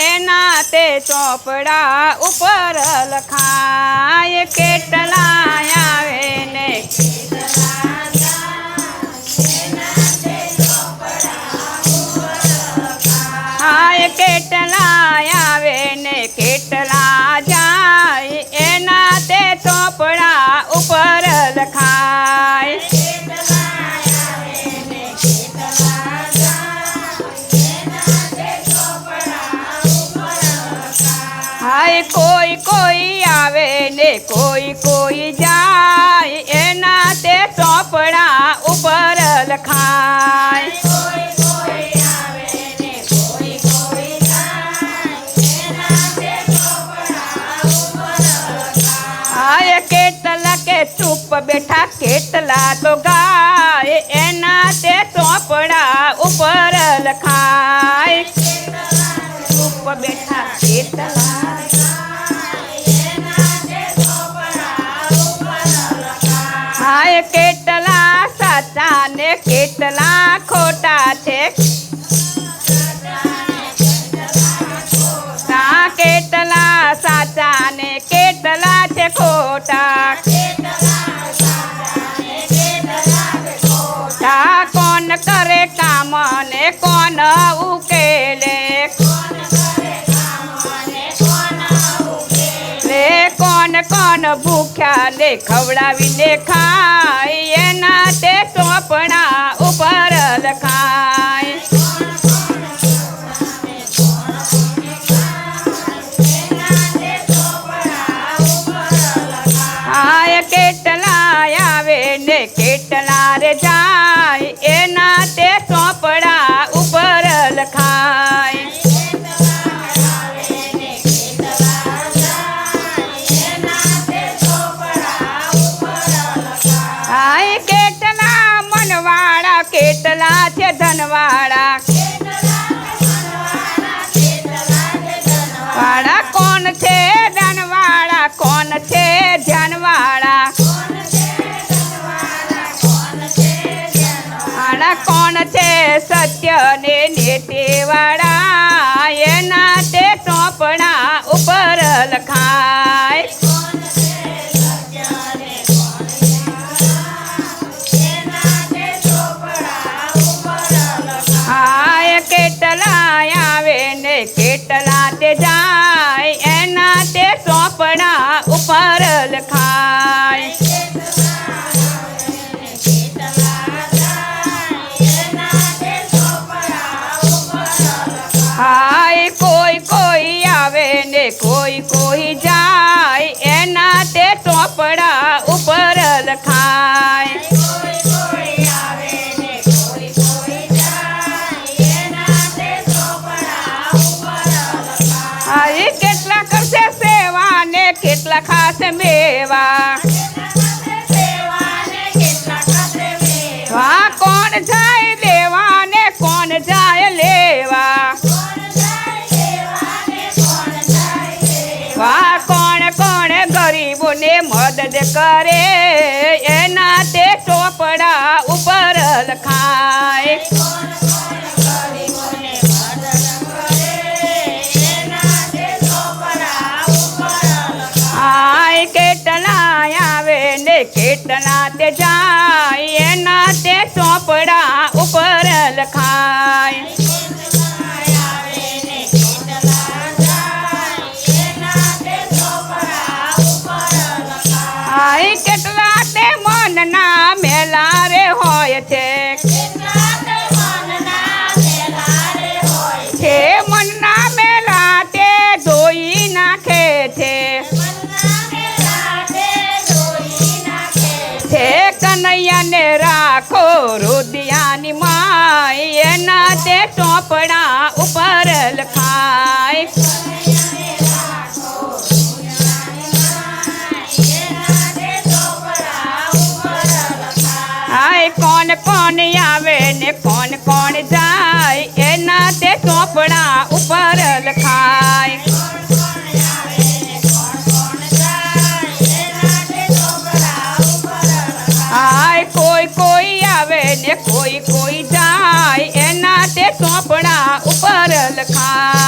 એના તે ચોપડા ઉપર લખાય કેટલા કોઈ કોઈ આવે ને કોઈ કોઈ જાય, એના તે ચોપડા ઉપર લખાય. ચૂપ બેઠા, કેટલા તો ગાય, એના તે ચોપડા ઉપર લખાય. ચૂપ બેઠા, કેટલા કેટલા સાચા ને કેટલા ખોટા છે? કેટલા સાચા ને કેટલા છે ખોટા? કોણ ભૂખ્યા ને ખવડાવીને ખાય. એના તે ચોપડા કેટલા છે ધનવાળા. વાળા કોણ છે ધનવાળા? કોણ છે ધ્યાનવાળા વાળા કોણ છે સત્ય ને કોઈ કોઈ જાય, એના તે ચોપડા ઉપર લખાય કેટલા કરશે સેવા ને કેટલા ખાશે મેવા મદદ કરે, એના તે ચોપડા ઉપર લખાય. કેટલા આવે ને કેટલા તે જાય, એના તે ચોપડા ઉપર લખાય. કનૈયાને રાખો રુદિયાની માય એના તે ટોપડા ઉપર લખાય. હાય, કોણ કોણ આવે ને કોણ કોણ જાય? ને કોઈ કોઈ જાય એના તે ચોપડા ઉપર લખાય.